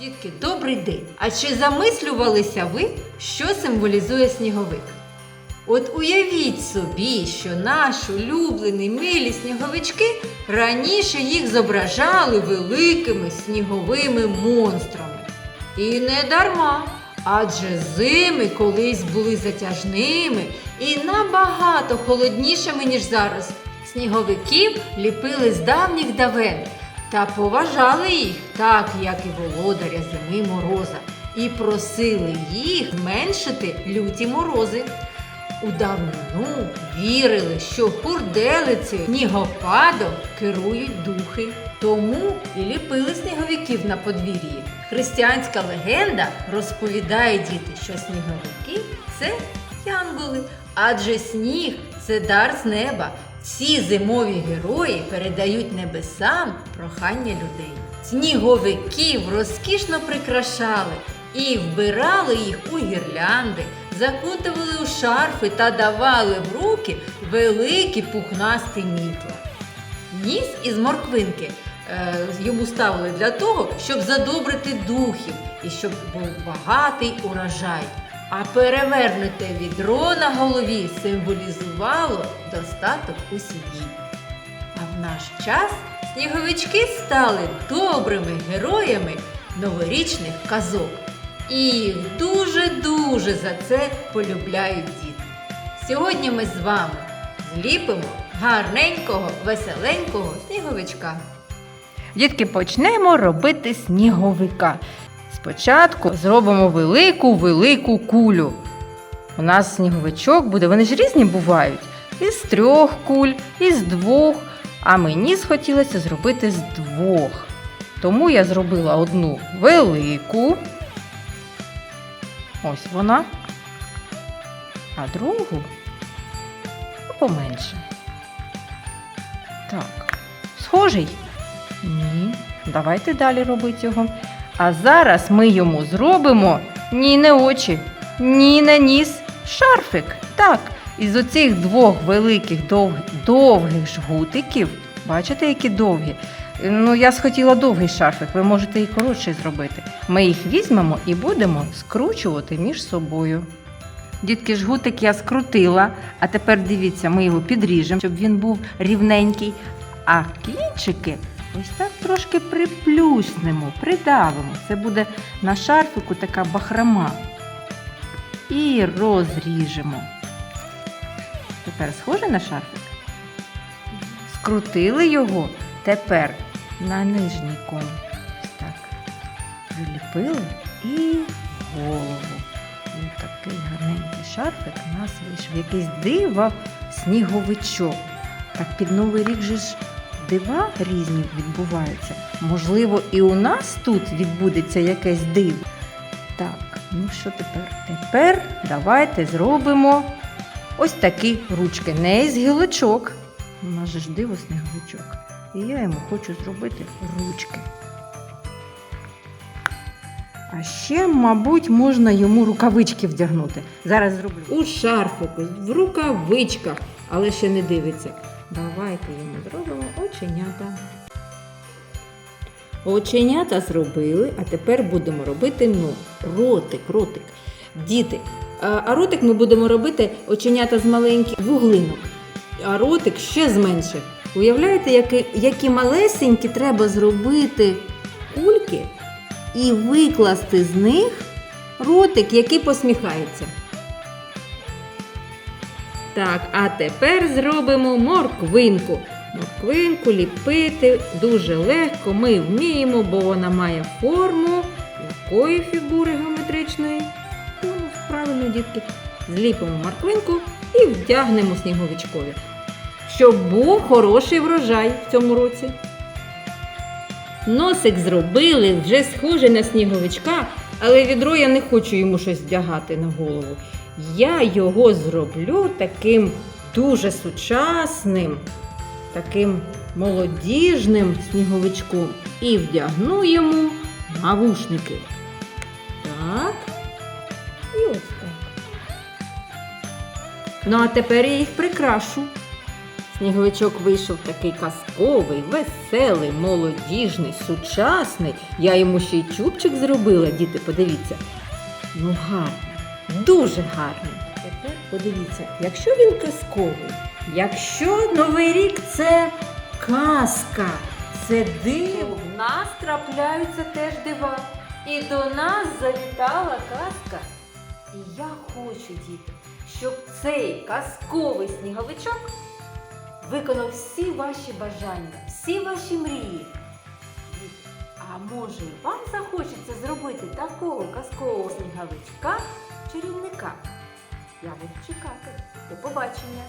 Дітки, добрий день! А чи замислювалися ви, що символізує сніговик? От уявіть собі, що наші улюблені милі сніговички раніше їх зображали великими сніговими монстрами. І не дарма, адже зими колись були затяжними і набагато холоднішими, ніж зараз. Сніговиків ліпили з давніх давен та поважали їх, так як і володаря зими мороза, і просили їх зменшити люті морози. У давнину вірили, що хурделицею снігопадом керують духи. Тому і ліпили сніговиків на подвір'ї. Християнська легенда розповідає діти, що сніговики це янголи, адже сніг це дар з неба. Ці зимові герої передають небесам прохання людей. Сніговиків розкішно прикрашали і вбирали їх у гірлянди, закутували у шарфи та давали в руки великі пухнасті мітла. Ніс із морквинки е, йому ставили для того, щоб задобрити духів і щоб був багатий урожай. А перевернуте відро на голові символізувало достаток у сім'ї. А в наш час сніговички стали добрими героями новорічних казок. І їх дуже-дуже за це полюбляють діти. Сьогодні ми з вами зліпимо гарненького, веселенького сніговичка. Дітки, почнемо робити сніговика. Спочатку зробимо велику велику кулю. У нас сніговичок буде, вони ж різні бувають. Із трьох куль, із двох. А мені схотілося зробити з двох. Тому я зробила одну велику. Ось вона. А другу поменше. Так. Схожий? Ні. Давайте далі робити його. А зараз ми йому зробимо ні не очі, ні не ніс, шарфик. Так, із оцих двох великих довгих, довгих жгутиків, бачите, які довгі. Ну, я схотіла довгий шарфик, ви можете і коротший зробити. Ми їх візьмемо і будемо скручувати між собою. Дітки, жгутик я скрутила, а тепер дивіться, ми його підріжемо, щоб він був рівненький. А кінчики ось так трошки приплюснемо, придавимо. Це буде на шарфику така бахрома. І розріжемо. Тепер схоже на шарфик? Скрутили його. Тепер на нижній кон. Ось так. Приліпили і голову. Ось такий гарненький шарфик у нас вийшов. Якийсь дива сніговичок. Так під Новий рік же ж дива різні відбуваються. Можливо, і у нас тут відбудеться якесь диво. Так, ну що тепер? Тепер давайте зробимо ось такі ручки. Не із гілочок. У нас же ж диво сніговичок. І я йому хочу зробити ручки. А ще, мабуть, можна йому рукавички вдягнути. Зараз зроблю. У шарфику, в рукавичках, але ще не дивиться. Давайте йому зробимо оченята. Оченята зробили, а тепер будемо робити ну, ротик, ротик. Діти. А ротик ми будемо робити оченята з маленьких вуглинок, а ротик ще з менших. Уявляєте, які, які малесенькі треба зробити кульки і викласти з них ротик, який посміхається. Так, а тепер зробимо морквинку. Морквинку ліпити дуже легко. Ми вміємо, бо вона має форму якої фігури геометричної. Ну, правильно, дітки. Зліпимо морквинку і вдягнемо сніговичкові. Щоб був хороший врожай в цьому році. Носик зробили, вже схоже на сніговичка, але відро я не хочу йому щось вдягати на голову. Я його зроблю таким дуже сучасним, таким молодіжним сніговичком і вдягну йому навушники. Так. І ось так. Ну, а тепер я їх прикрашу. Сніговичок вийшов такий казковий, веселий, молодіжний, сучасний. Я йому ще й чубчик зробила, діти, подивіться. Ну, гарний, дуже гарний. Тепер подивіться, якщо він казковий, якщо Новий рік це казка, це диво. В нас трапляються теж дива. І до нас завітала казка. І я хочу, діти, щоб цей казковий сніговичок виконав всі ваші бажання, всі ваші мрії. А може вам захочеться зробити такого казкового сніговичка чарівника? Я буду чекати. До побачення!